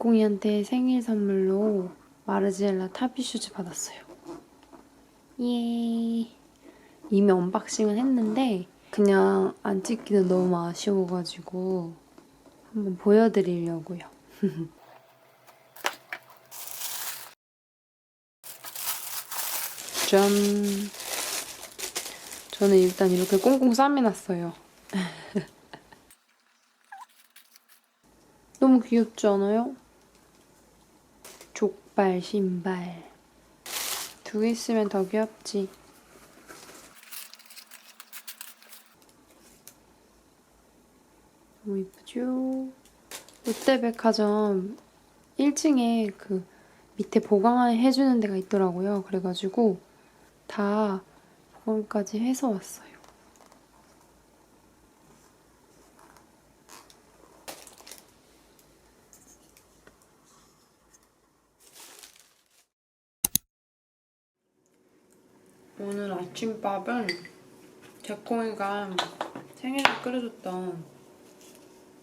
짠! 제공이한테 생일 선물로 마르지엘라 타비 슈즈 받았어요. 예. 이미 언박싱은 했는데 그냥 안 찍기는 너무 아쉬워가지고 한번 보여드리려고요. 짠. 저는 일단 이렇게 꽁꽁 싸매놨어요. 너무 귀엽지 않아요? 족발 신발. 두 개 있으면 더 귀엽지. 너무 이쁘죠? 롯데백화점 1층에 그 밑에 보강해주는 데가 있더라고요. 그래가지고 다 보강까지 해서 왔어요. 오늘 아침밥은 제콩이가 생일에 끓여줬던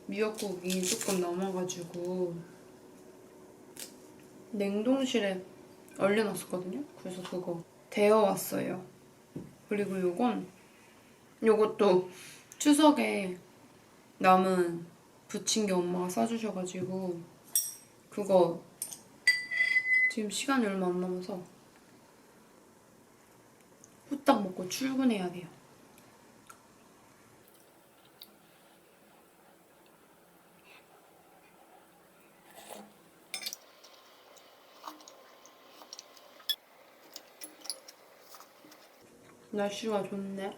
미역국이 조금 남아가지고 냉동실에 얼려놨었거든요. 그래서 그거 데워왔어요. 그리고 요건 요것도 추석에 남은 부침개 엄마가 싸주셔가지고 그거 지금 시간이 얼마 안 남아서 후딱 먹고 출근해야 돼요. 날씨가 좋네.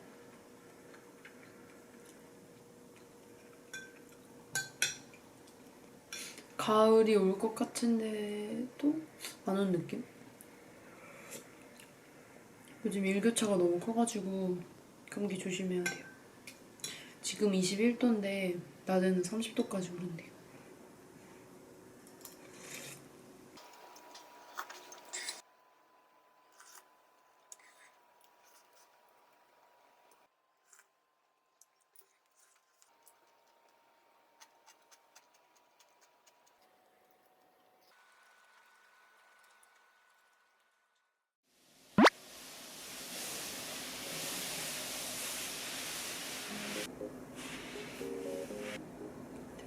가을이 올 것 같은데도 안 온 느낌? 요즘 일교차가 너무 커가지고 감기 조심해야 돼요. 지금 21도인데 낮에는 30도까지 오른대요.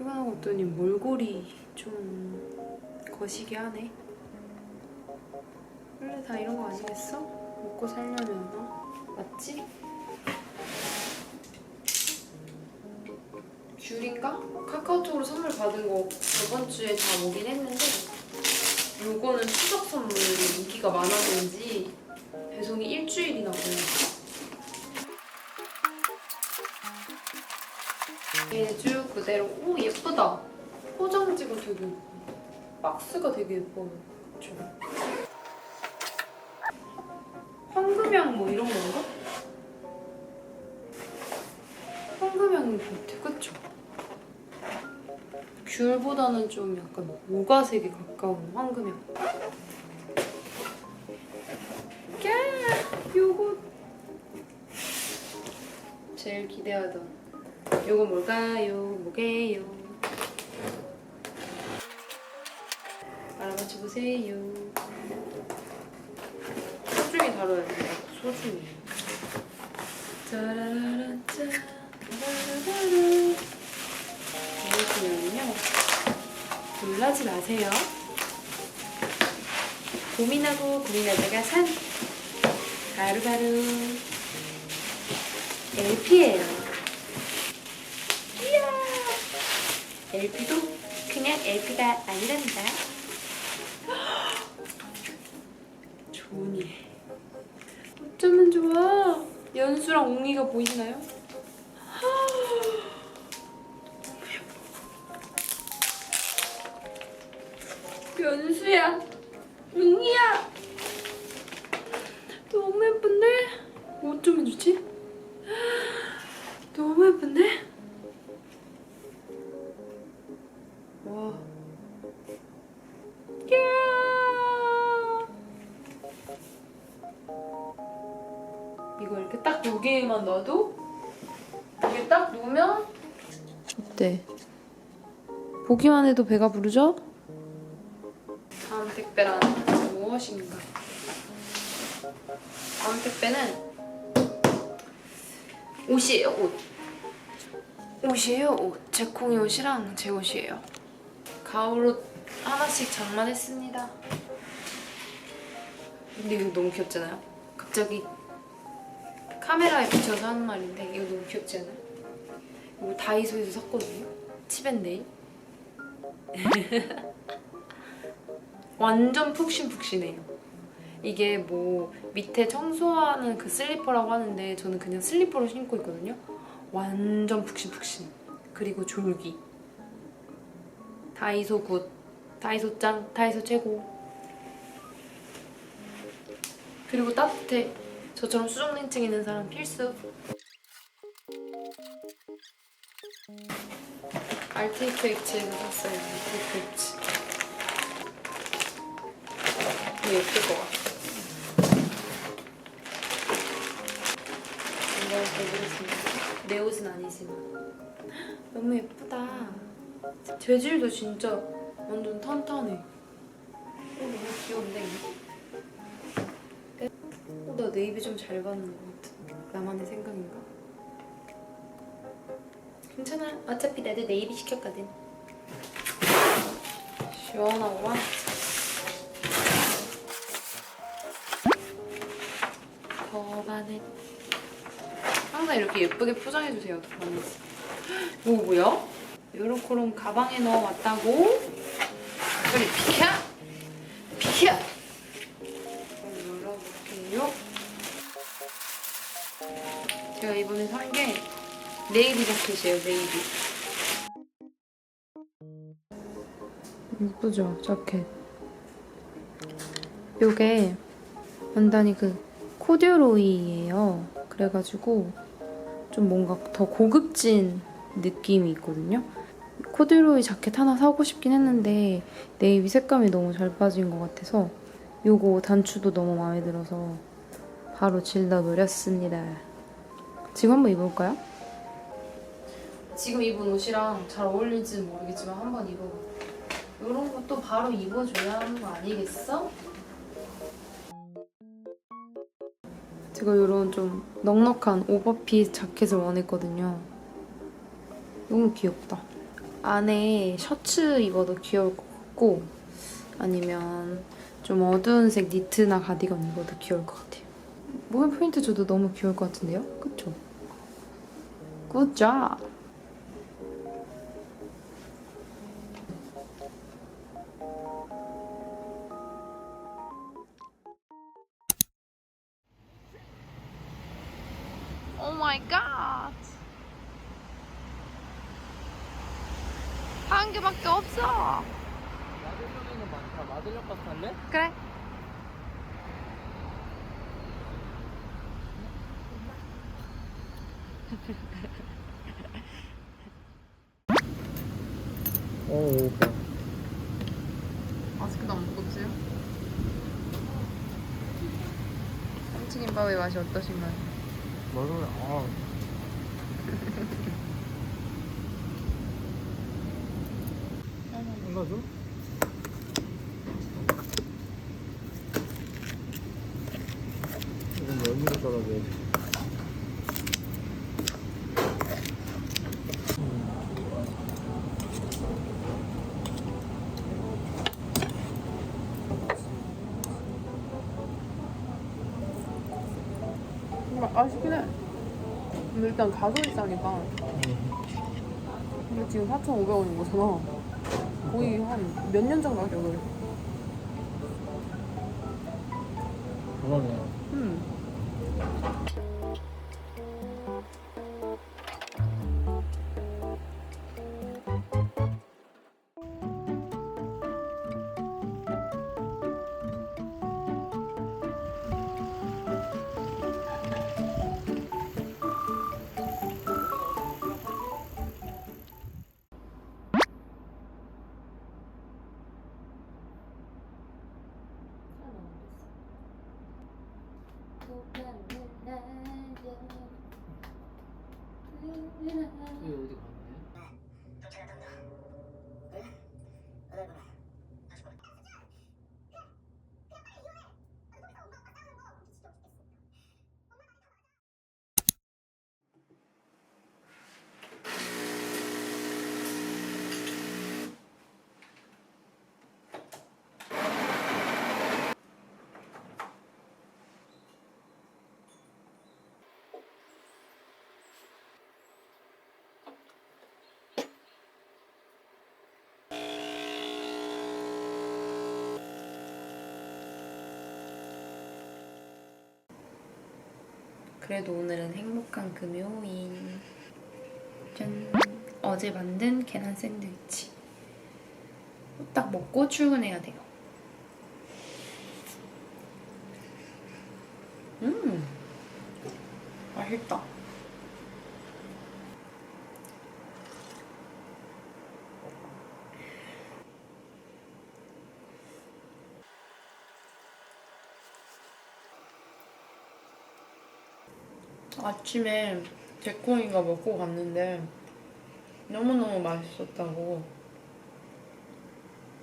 퇴근하고 왔더니 몰골이 좀 거시기 하네. 원래 다 이런 거 아니겠어? 먹고 살려면 어? 맞지? 귤인가? 카카오톡으로 선물 받은 거 저번 주에 다 오긴 했는데 요거는 추석 선물로 인기가 많았는지 배송이 일주일이나 걸렸어. 제주 그대로 오 예쁘다 포장지가 되게 예뻐. 박스가 되게 예뻐요 그쵸? 황금향 뭐 이런 건가? 황금향인 것 같아 그쵸? 귤보다는 좀 약간 오가색에 가까운 황금향 야 요거 제일 기대하던 요거 뭘까요? 뭐게요? 알아맞혀 보세요. 소중히 다뤄야 돼. 소중히. 짠. 짜라라란. 무엇이냐면요. 놀라지 마세요. 고민하고 고민하다가 산 바로바로 LP예요. LP도 그냥 LP가 아니란다. 좋으니. 어쩌면 좋아. 연수랑 옹이가 보이시나요? 연수야. 와. 야. 이거 이렇게 딱두 개만 넣어도 이게 딱 놓으면 어때? 보기만 해도 배가 부르죠? 다음 택배란 무엇인가? 다음 택배는 옷이에요, 옷. 옷이에요, 옷. 제 콩이 옷이랑 제 옷이에요. 가을옷 하나씩 장만했습니다. 근데 이거 너무 귀엽잖아요? 갑자기 카메라에 비춰서 하는 말인데 이거 너무 귀엽지 않아요? 이거 다이소에서 샀거든요. 칩앤데이. 완전 푹신푹신해요. 이게 뭐 밑에 청소하는 그 슬리퍼라고 하는데 저는 그냥 슬리퍼로 신고 있거든요. 완전 푹신푹신. 그리고 졸기. 다이소 굿. 다이소 짱. 다이소 최고. 그리고 따뜻해. 저처럼 수족냉증 있는 사람 필수. 알테이프 엑치에서 샀어요. 알테이프 엑치. 이거 예쁠 것 같아. 이거 보겠습니다. 내 옷은 아니지만. 너무 예쁘다. 재질도 진짜 완전 탄탄해. 어, 너무 귀여운데, 이거? 어, 나 네이비 좀 잘 받는 것 같은. 나만의 생각인가? 괜찮아. 어차피 나도 네이비 시켰거든. 시원하구만. 더반에 항상 이렇게 예쁘게 포장해주세요. 더반에. 뭐 뭐야? 요렇게롱 가방에 넣어왔다고? 빨리 비켜! 비켜! 열어볼게요. 제가 이번에 산 게 네이비 자켓이에요, 네이비. 예쁘죠, 자켓. 요게 완전히 그 코듀로이예요. 그래가지고 좀 뭔가 더 고급진 느낌이 있거든요. 코듀로이 자켓 하나 사고 싶긴 했는데 네이비 색감이 너무 잘 빠진 것 같아서 요거 단추도 너무 마음에 들어서 바로 질러 노렸습니다. 지금 한번 입어볼까요? 지금 입은 옷이랑 잘 어울릴지는 모르겠지만 한번 입어봐. 이런 것도 바로 입어줘야 하는 거 아니겠어? 제가 이런 좀 넉넉한 오버핏 자켓을 원했거든요. 너무 귀엽다. 안에 셔츠 입어도 귀여울 것 같고 아니면 좀 어두운 색 니트나 가디건 입어도 귀여울 것 같아요. 모양 포인트 줘도 너무 귀여울 것 같은데요? 그쵸? 굿잡! 한 개밖에 없어! 마들역에는 많다. 마들역 가서 탈래? 그래. 어, 오빠. 마스크도 안 벗었어요? 참치김밥의 맛이 어떠신가요? 맞아요. 아. 안 가죠? 이건 면으로 썰어줘야지. 정말 아쉽긴 해. 근데 일단 가솔이 싸니까. 근데 지금 4,500원인 거잖아. 거의 한 몇 년 전 가격을. 그래도 오늘은 행복한 금요일. 짠. 어제 만든 계란 샌드위치. 딱 먹고 출근해야 돼요. 음. 맛있다. 아침에 데콩이가 먹고 갔는데 너무너무 맛있었다고.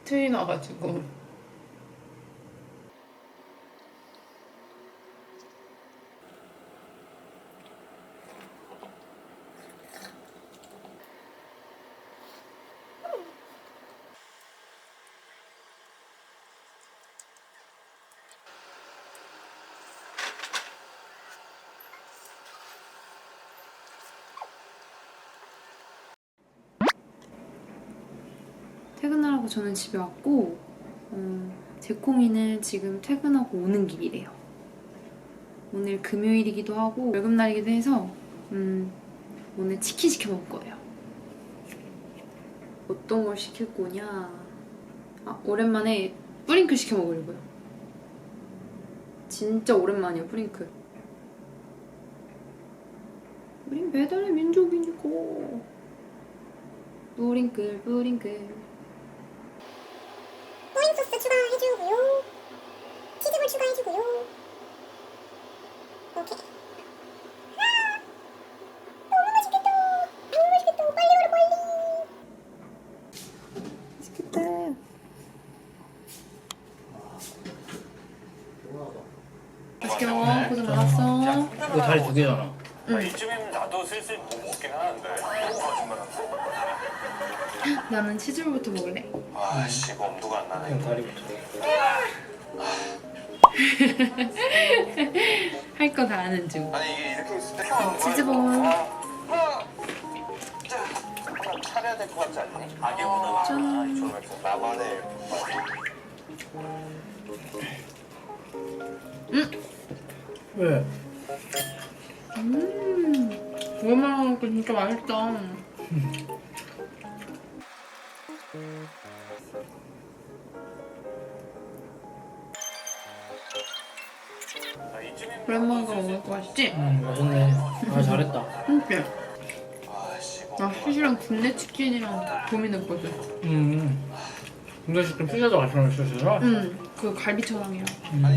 트이 나가지고 퇴근하라고 저는 집에 왔고 어, 제콩이는 지금 퇴근하고 오는 길이래요. 오늘 금요일이기도 하고 월급날이기도 해서 음, 오늘 치킨 시켜 먹을 거예요. 어떤 걸 시킬 거냐? 아, 오랜만에 뿌링클 시켜 먹으려고요. 진짜 오랜만이에요, 뿌링클. 우린 배달의 민족이니까. 뿌링클, 뿌링클. 소스 추가해주고요. 치즈볼 추가해주고요. 오케이. 아, 너무 맛있겠다. 너무 맛있겠다. 빨리 오라 빨리. 맛있겠다. 맛있게 먹어. 고생 많았어. 이거 다리 두 개잖아. 아, 이쯤이면 나도 슬슬 뭐 먹긴 하는데 거짓말하고 나는 치즈볼부터 먹을래. 아씨 이거 엄두가 안 나네 그냥 다리부터. 할 거다 아는 중. 아니 이게 이렇게 있을 때 치즈볼. 차려야 될 것 같지 않니? 가게보다 짠. 정말 나만의 왜? 음, 오랜만에 먹으니까 진짜 맛있다. 오랜만에 먹으니까 맛있지? 응 맛있네. 아 잘했다. 진짜. 나 수시랑 굽네 치킨이랑 고민했거든. 음. 근데 지금 피자도 같이 먹었어. 응, 그 갈비처럼이랑. 아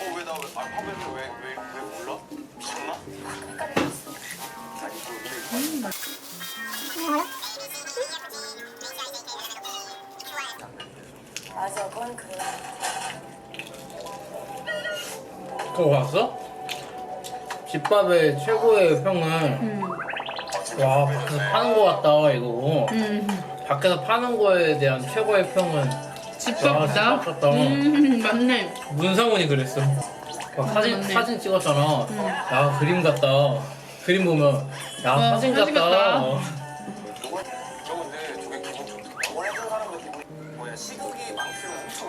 어왜 나 알파벳을 왜왜 왜 몰라? 미쳤나? 맞아, 그건 그래. 그거 봤어? 집밥의 최고의 평은 음, 와 밖에서 파는 거 같다 이거. 음, 밖에서 파는 거에 대한 최고의 평은 집밥이다. 집밥 같다. 음, 맞네. 문상훈이 그랬어. 막 사진 맞네. 사진 찍었잖아. 응. 야 그림 같다. 그림 보면 야 어, 사진 사진 같다. 같다. 어. 저거 저거 근데 저게 기분 좋다. 저걸 해준 사람도 기분 뭐야 시국이 망치를 엄청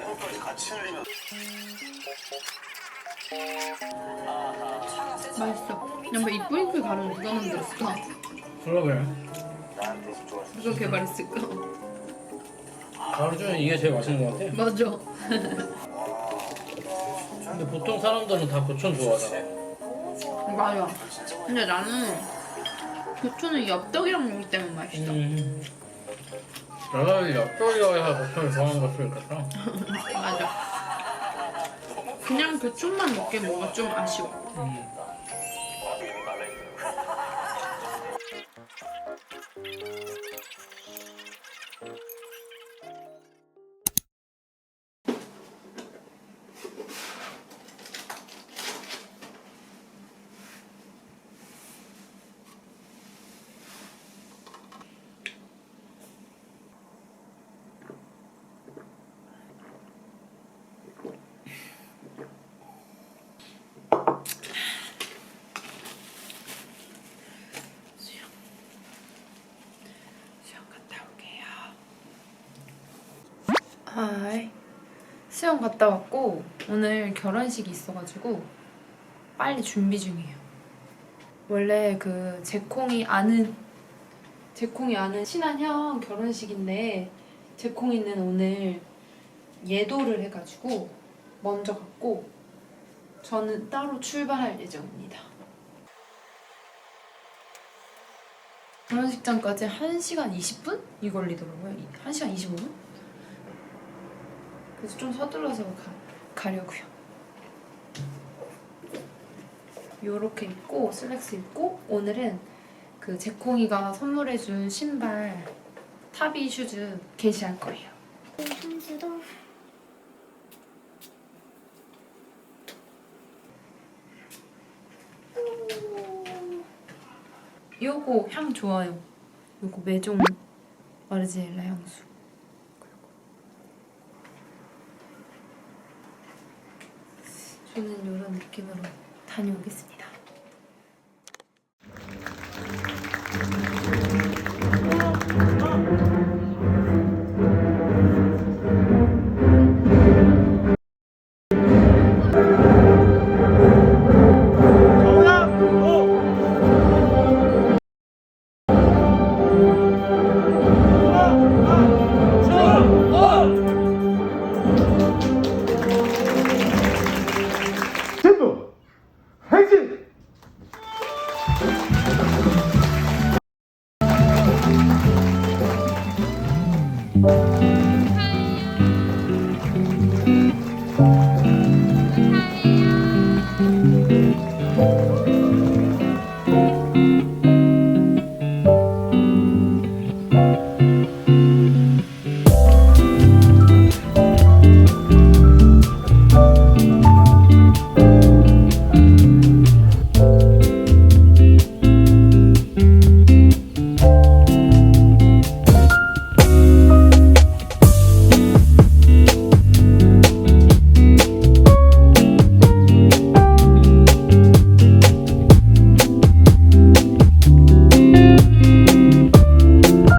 눈물까지 같이 흘리면 맛있어. 근데 이 뿌링클 가루는 누가 만들었을까? 그러게. 수 누가 개발했을까? 가루 중에 이게 제일 맛있는 것 같아. 맞아. 근데 보통 사람들은 다 교촌 좋아하잖아. 맞아. 근데 나는 교촌은 엽떡이랑 먹기 때문에 맛있어. 음. 여자들이 엽떡이어야 교촌을 좋아하는 걸 수도 있겠다. 맞아. 그냥 교촌만 먹기 뭔가 좀 아쉬워. 음. 하이. 수영 갔다 왔고 오늘 결혼식이 있어가지고 빨리 준비 중이에요. 원래 그 제콩이 아는 제콩이 아는 친한 형 결혼식인데 제콩이는 오늘 예도를 해가지고 먼저 갔고 저는 따로 출발할 예정입니다. 결혼식장까지 1시간 20분이 걸리더라고요. 1시간 25분? 그래서 좀 서둘러서 가, 가려고요. 요렇게 입고 슬랙스 입고 오늘은 그 제콩이가 선물해준 신발 타비 슈즈 게시할 거예요. 향수도 요거 향 좋아요. 요거 메종 마르지엘라 향수. 그리고 저는 이런 느낌으로 다녀오겠습니다.